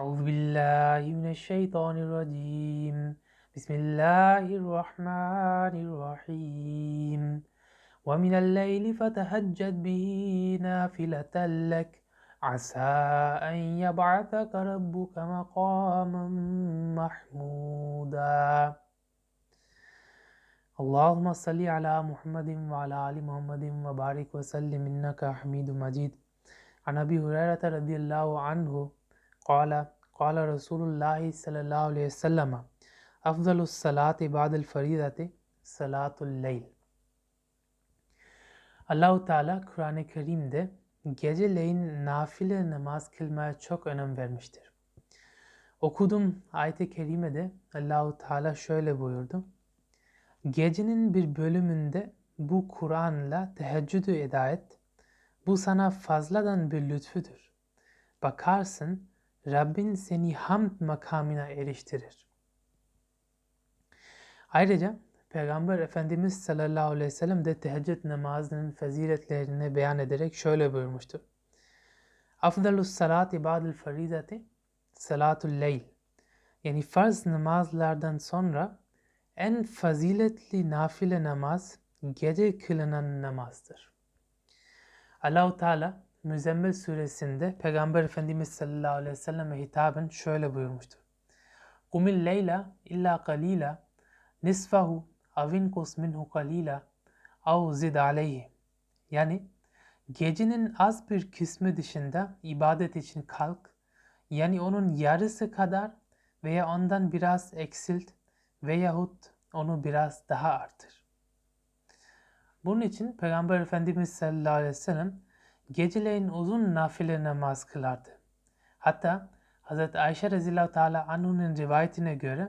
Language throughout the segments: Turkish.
أعوذ بالله من الشيطان الرجيم. بسم الله الرحمن الرحيم. ومن الليل فتهجد به نافلة لك. عسى أن يبعثك ربك مقاما محمودا. اللهم صل على محمد وعلى آل محمد وبارك وسلم. إنك حميد مجيد. عن أبي هريرة رضي الله عنه Kala, Kala Resulullah sallallahu aleyhi ve sellem Afzalus salati ba'del faridati salatul leyl. Allahu Teala Kur'an-ı Kerim'de geceleyin nafile namaz kılmaya çok önem vermiştir. Okudum ayet-i kerimede Allahu Teala şöyle buyurdu. Gecenin bir bölümünde bu Kur'an'la teheccüdü eda et. Bu sana fazladan bir lütfüdür. Bakarsın Rabbin seni hamd makamına eriştirir. Ayrıca Peygamber Efendimiz sallallahu aleyhi ve sellem de teheccüd namazının faziletlerini beyan ederek şöyle buyurmuştu. Afdalus salati ba'dil faridati salatul leyl. Yani farz namazlardan sonra en faziletli nafile namaz gece kılınan namazdır. Allahu Teala Müzzemmil suresinde Peygamber Efendimiz sallallahu aleyhi ve selleme hitaben şöyle buyurmuştur. Kumil leyla illa qalila nisfahu avinkus minhu qalila av zid aleyhi. Yani gecenin az bir kısmı dışında ibadet için kalk, yani onun yarısı kadar veya ondan biraz eksilt veyahut onu biraz daha artır. Bunun için Peygamber Efendimiz sallallahu aleyhi ve sellem geceleyin uzun nafile namaz kılardı. Hatta Hz. Ayşe Rezillahu Teala Anhu'nun rivayetine göre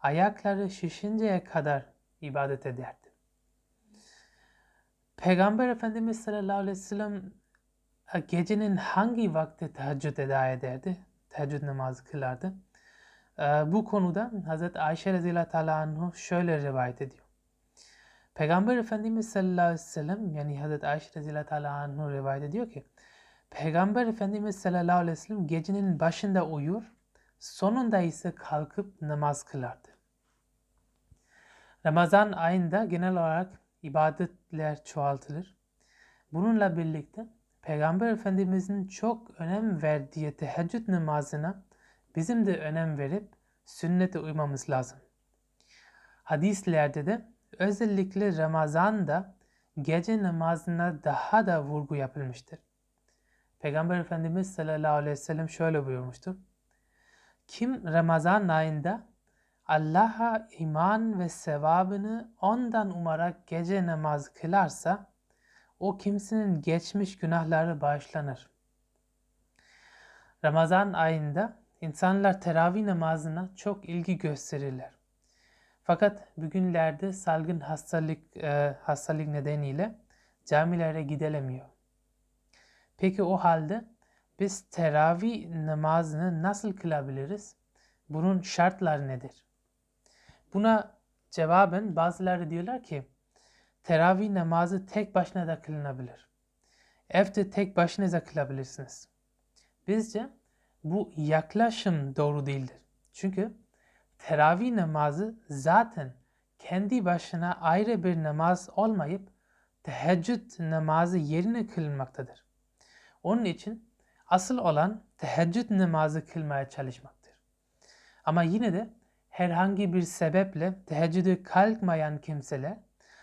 ayakları şişinceye kadar ibadet ederdi. Peygamber Efendimiz sallallahu aleyhi ve sellem gecenin hangi vakti teheccüd eda ederdi? Teheccüd namazı kılardı. Bu konuda Hz. Ayşe Rezillahu Teala Anhu şöyle rivayet ediyor. Peygamber Efendimiz sallallahu aleyhi ve sellem yani Hz. Ayşe Teala Anhu rivayet ediyor ki Peygamber Efendimiz sallallahu aleyhi ve sellem gecenin başında uyur, sonunda ise kalkıp namaz kılardı. Ramazan ayında genel olarak ibadetler çoğaltılır. Bununla birlikte Peygamber Efendimizin çok önem verdiği teheccüd namazına bizim de önem verip sünnete uymamız lazım. Hadislerde de özellikle Ramazan'da gece namazına daha da vurgu yapılmıştır. Peygamber Efendimiz sallallahu aleyhi ve sellem şöyle buyurmuştur. Kim Ramazan ayında Allah'a iman ve sevabını ondan umarak gece namaz kılarsa o kimsenin geçmiş günahları bağışlanır. Ramazan ayında insanlar teravih namazına çok ilgi gösterirler. Fakat bugünlerde salgın hastalık e, hastalık nedeniyle camilere gidilemiyor. Peki o halde biz teravih namazını nasıl kılabiliriz? Bunun şartları nedir? Buna cevaben bazıları diyorlar ki teravih namazı tek başına da kılınabilir. Evde tek başınıza kılabilirsiniz. Bizce bu yaklaşım doğru değildir. Çünkü teravih namazı zaten kendi başına ayrı bir namaz olmayıp teheccüd namazı yerine kılınmaktadır. Onun için asıl olan teheccüd namazı kılmaya çalışmaktır. Ama yine de herhangi bir sebeple teheccüdü kalkmayan kimseler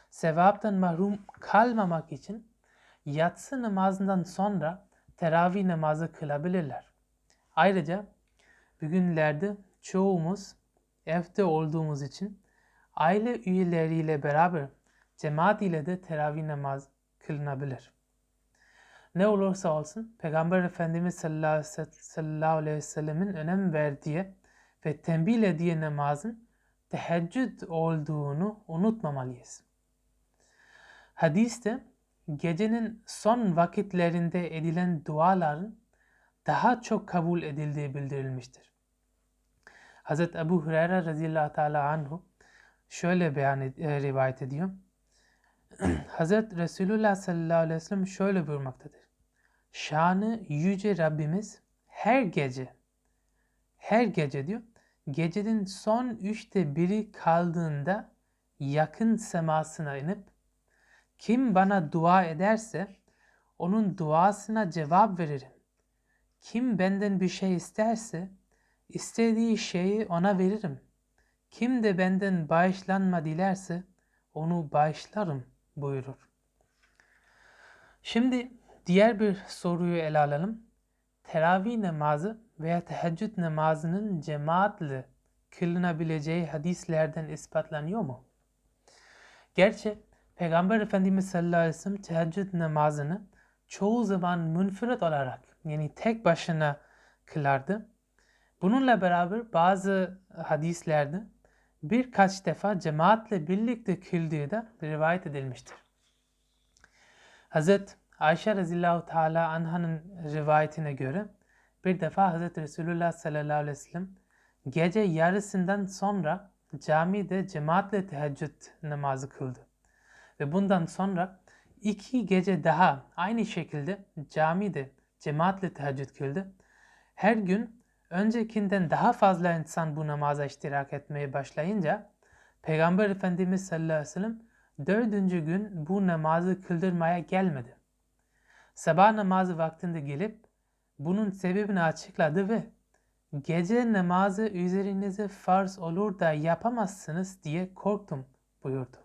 sevaptan mahrum kalmamak için yatsı namazından sonra teravih namazı kılabilirler. Ayrıca bugünlerde çoğumuz evde olduğumuz için aile üyeleriyle beraber cemaat ile de teravih namaz kılınabilir. Ne olursa olsun Peygamber Efendimiz sallallahu aleyhi ve sellemin önem verdiği ve tembih ettiği namazın teheccüd olduğunu unutmamalıyız. Hadiste gecenin son vakitlerinde edilen duaların daha çok kabul edildiği bildirilmiştir. Hz. Ebu Hureyre radıyallahu teala anhu şöyle beyan ed- e, rivayet ediyor. Hz. Resulullah sallallahu aleyhi ve sellem şöyle buyurmaktadır. Şanı yüce Rabbimiz her gece her gece diyor gecenin son üçte biri kaldığında yakın semasına inip kim bana dua ederse onun duasına cevap veririm. Kim benden bir şey isterse istediği şeyi ona veririm. Kim de benden bağışlanma dilerse onu bağışlarım buyurur. Şimdi diğer bir soruyu ele alalım. Teravih namazı veya teheccüd namazının cemaatle kılınabileceği hadislerden ispatlanıyor mu? Gerçi Peygamber Efendimiz sallallahu aleyhi ve sellem teheccüd namazını çoğu zaman münferit olarak yani tek başına kılardı. Bununla beraber bazı hadislerde birkaç defa cemaatle birlikte kıldığı da rivayet edilmiştir. Hazret Ayşe Razillahu Teala anhanın rivayetine göre bir defa Hazreti Resulullah sallallahu aleyhi ve sellem gece yarısından sonra camide cemaatle teheccüd namazı kıldı. Ve bundan sonra iki gece daha aynı şekilde camide cemaatle teheccüd kıldı. Her gün öncekinden daha fazla insan bu namaza iştirak etmeye başlayınca Peygamber Efendimiz sallallahu aleyhi ve sellem dördüncü gün bu namazı kıldırmaya gelmedi. Sabah namazı vaktinde gelip bunun sebebini açıkladı ve gece namazı üzerinize farz olur da yapamazsınız diye korktum buyurdu.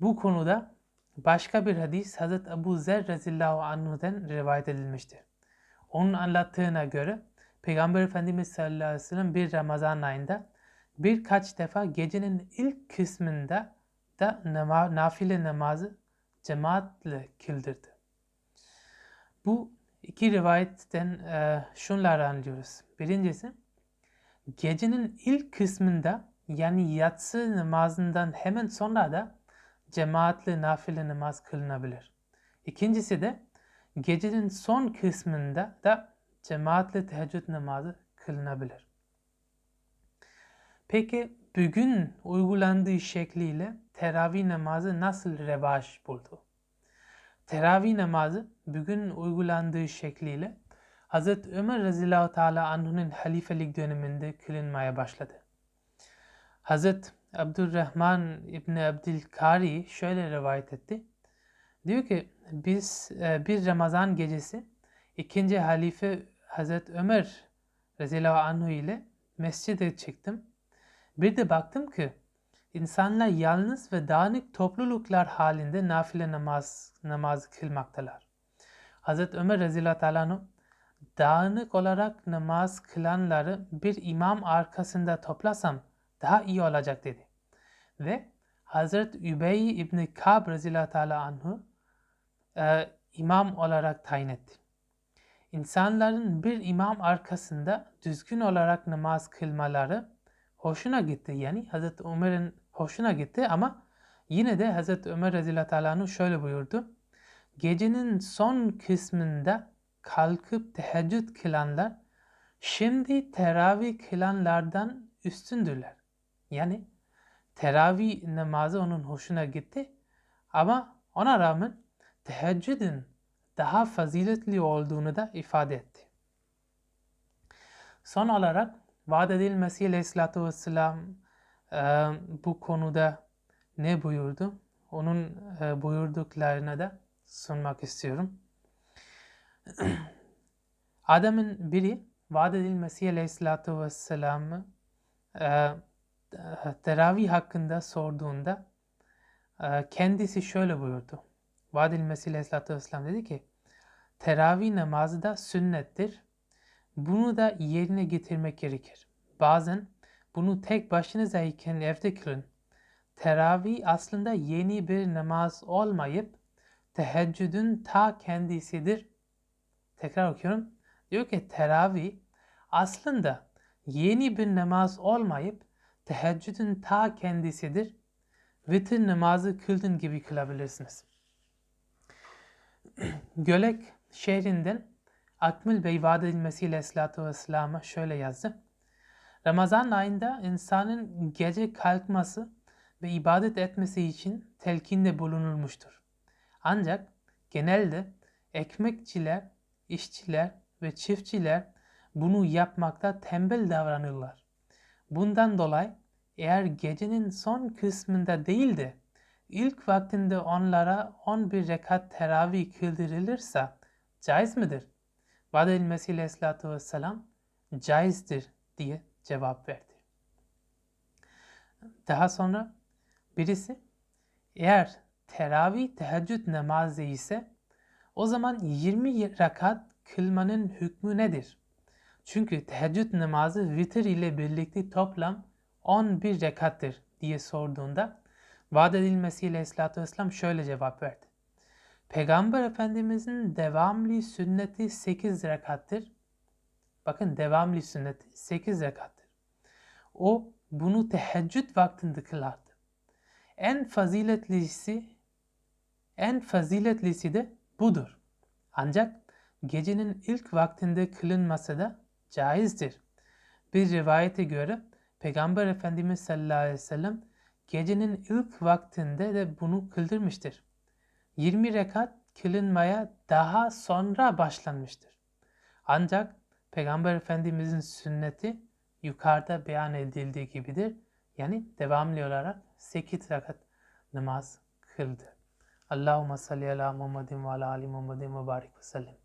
Bu konuda başka bir hadis Hazreti Ebu Zer Rezillahu Anhu'dan rivayet edilmiştir. Onun anlattığına göre Peygamber Efendimiz sallallahu aleyhi ve sellem bir Ramazan ayında birkaç defa gecenin ilk kısmında da nama, nafile namazı cemaatle kıldırdı. Bu iki rivayetten e, şunları anlıyoruz. Birincisi gecenin ilk kısmında yani yatsı namazından hemen sonra da cemaatle nafile namaz kılınabilir. İkincisi de gecenin son kısmında da cemaatle teheccüd namazı kılınabilir. Peki bugün uygulandığı şekliyle teravih namazı nasıl revaç buldu? Teravih namazı bugün uygulandığı şekliyle Hz. Ömer Razillahu Teala anhu'nun halifelik döneminde kılınmaya başladı. Hz. Abdurrahman İbni Abdülkari şöyle rivayet etti. Diyor ki biz e, bir Ramazan gecesi ikinci halife Hz. Ömer Razillahu Anhu ile mescide çıktım. Bir de baktım ki insanlar yalnız ve dağınık topluluklar halinde nafile namaz namaz kılmaktalar. Hz. Ömer Razillahu Anhu dağınık olarak namaz kılanları bir imam arkasında toplasam daha iyi olacak dedi. Ve Hazret Übey İbni Kab Teala anhu e, imam olarak tayin etti. İnsanların bir imam arkasında düzgün olarak namaz kılmaları hoşuna gitti. Yani Hazreti Ömer'in hoşuna gitti ama yine de Hazreti Ömer Teala şöyle buyurdu. Gecenin son kısmında kalkıp teheccüd kılanlar şimdi teravih kılanlardan üstündürler. Yani teravih namazı onun hoşuna gitti ama ona rağmen teheccüdün daha faziletli olduğunu da ifade etti. Son olarak vaat edilmesi Aleyhisselatü Vesselam e, bu konuda ne buyurdu? Onun e, buyurduklarına da sunmak istiyorum. Adamın biri vaat edilmesi Aleyhisselatü Vesselam'ı e, teravih hakkında sorduğunda e, kendisi şöyle buyurdu. Vadil Mesih Aleyhisselatü Vesselam dedi ki teravih namazı da sünnettir. Bunu da yerine getirmek gerekir. Bazen bunu tek başınıza iken evde kılın. Teravih aslında yeni bir namaz olmayıp teheccüdün ta kendisidir. Tekrar okuyorum. Diyor ki teravih aslında yeni bir namaz olmayıp teheccüdün ta kendisidir. Vitir namazı kıldın gibi kılabilirsiniz. Gölek şehrinden Akmil Bey vaat edilmesiyle Esselatu Vesselam'a şöyle yazdı. Ramazan ayında insanın gece kalkması ve ibadet etmesi için telkinde bulunulmuştur. Ancak genelde ekmekçiler, işçiler ve çiftçiler bunu yapmakta tembel davranırlar. Bundan dolayı eğer gecenin son kısmında değil de ilk vaktinde onlara 11 rekat teravih kıldırılırsa caiz midir? Vadel Mesih Aleyhisselatü Vesselam caizdir diye cevap verdi. Daha sonra birisi eğer teravih teheccüd namazı ise o zaman 20 rekat kılmanın hükmü nedir? Çünkü teheccüd namazı vitir ile birlikte toplam 11 rekattır diye sorduğunda vaat edilmesi Aleyhisselatü Vesselam şöyle cevap verdi. Peygamber Efendimizin devamlı sünneti 8 rekattır. Bakın devamlı sünneti 8 rekattır. O bunu teheccüd vaktinde kılardı. En faziletlisi en faziletlisi de budur. Ancak gecenin ilk vaktinde kılınması da caizdir. Bir rivayete göre Peygamber Efendimiz sallallahu aleyhi ve sellem gecenin ilk vaktinde de bunu kıldırmıştır. 20 rekat kılınmaya daha sonra başlanmıştır. Ancak Peygamber Efendimizin sünneti yukarıda beyan edildiği gibidir. Yani devamlı olarak 8 rekat namaz kıldı. Allahümme salli ala Muhammedin ve ala Ali Muhammedin ve barik ve sellem.